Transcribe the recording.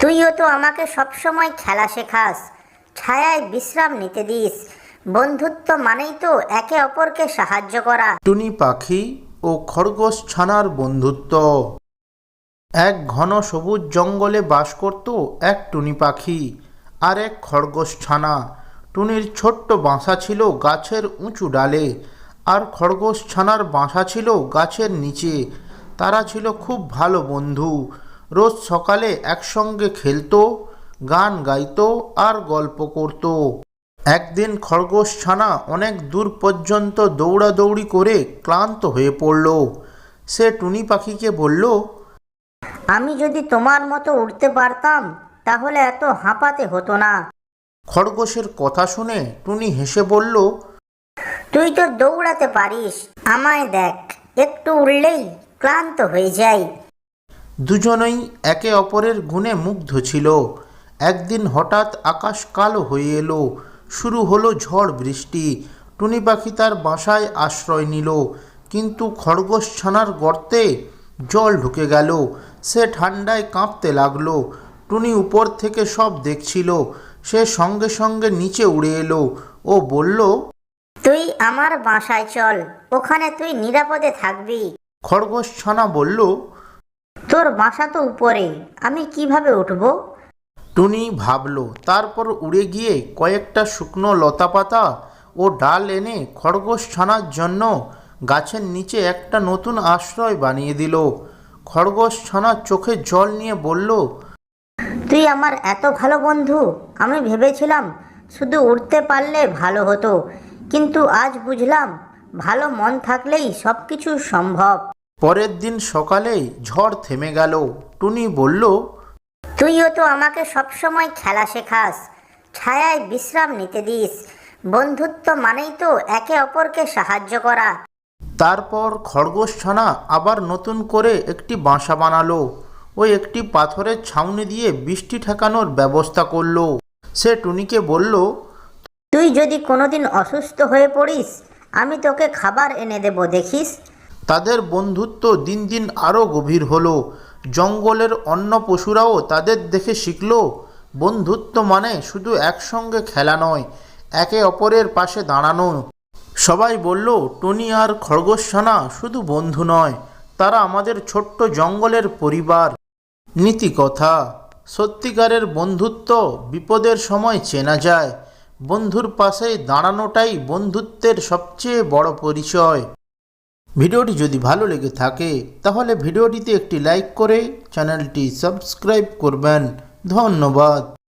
তুইও তো আমাকে সবসময় খেলা শেখাস। ছায়ায় বিশ্রাম নিতে দিস। বন্ধুত্ব মানেই তো একে অপরকে সাহায্য করা। টুনি পাখি ও খরগোশ ছানার বন্ধুত্ব। এক ঘন সবুজ জঙ্গলে বাস করত এক টুনি পাখি আর এক খরগোশ ছানা। টুনির ছোট্ট বাসা ছিল গাছের উঁচু ডালে আর খরগোশ ছানার বাসা ছিল গাছের নিচে। তারা ছিল খুব ভালো বন্ধু। রোজ সকালে একসঙ্গে খেলতো গান গাইতো আর গল্প করতো। একদিন খরগোশ ছানা অনেক দূর পর্যন্ত দৌড়াদৌড়ি করে ক্লান্ত হয়ে পড়ল। সে টুনি পাখিকে বলল আমি যদি তোমার মতো উঠতে পারতাম তাহলে এত হাঁপাতে হতো না। খরগোশের কথা শুনে টুনি হেসে বলল তুই তো দৌড়াতে পারিস আমায় দেখ একটু উড়লেই ক্লান্ত হয়ে যাই। দুজনেই একে অপরের গুণে মুগ্ধ ছিল। একদিন হঠাৎ আকাশ কালো হয়ে এলো শুরু হলো ঝড় বৃষ্টি। টুনি পাখি তার বাসায় আশ্রয় নিল কিন্তু খরগোশ ছানার গর্তে জল ঢুকে গেল। সে ঠান্ডায় কাঁপতে লাগল। টুনি উপর থেকে সব দেখছিল। সে সঙ্গে সঙ্গে নিচে উড়ে এলো ও বলল তুই আমার বাসায় চল ওখানে তুই নিরাপদে থাকবি। খরগোশ ছানা বলল তোর বাসা তো উপরে আমি কীভাবে উঠবো? টুনি ভাবল তারপর উড়ে গিয়ে কয়েকটা শুকনো লতাপাতা ও ডাল এনে খরগোশ ছানার জন্য গাছের নিচে একটা নতুন আশ্রয় বানিয়ে দিল। খরগোশ ছানা চোখে জল নিয়ে বলল তুই আমার এত ভালো বন্ধু আমি ভেবেছিলাম শুধু উঠতে পারলে ভালো হতো কিন্তু আজ বুঝলাম ভালো মন থাকলেই সব কিছু সম্ভব। পরের দিন সকালেই ঝড় থেমে গেল। টুনি বলল তুইও তো আমাকে সবসময় খেলা শেখাস ছায়ায় বিশ্রাম নিতে দিস। বন্ধুত্ব মানেই তো একে অপরকে সাহায্য করা। তারপর খরগোশ ছানা আবার নতুন করে একটি বাসা বানালো। ওই একটি পাথরের ছাউনি দিয়ে বৃষ্টি ঠেকানোর ব্যবস্থা করল। সে টুনিকে বলল তুই যদি কোনোদিন অসুস্থ হয়ে পড়িস আমি তোকে খাবার এনে দেব দেখিস? তাদের বন্ধুত্ব দিন দিন আরও গভীর হলো। জঙ্গলের অন্য পশুরাও তাদের দেখে শিখল, বন্ধুত্ব মানে শুধু একসঙ্গে খেলা নয়, একে অপরের পাশে দাঁড়ানো। সবাই বলল, টনি আর খরগোশছানা শুধু বন্ধু নয়, তারা আমাদের ছোট্ট জঙ্গলের পরিবার। নীতি কথা সত্যিকারের বন্ধুত্ব বিপদের সময় চেনা যায়, বন্ধুর পাশে দাঁড়ানোটাই বন্ধুত্বের সবচেয়ে বড় পরিচয়। ভিডিওটি যদি ভালো লেগে থাকে তাহলে ভিডিওটিতে একটি লাইক করে চ্যানেলটি সাবস্ক্রাইব করবেন। ধন্যবাদ।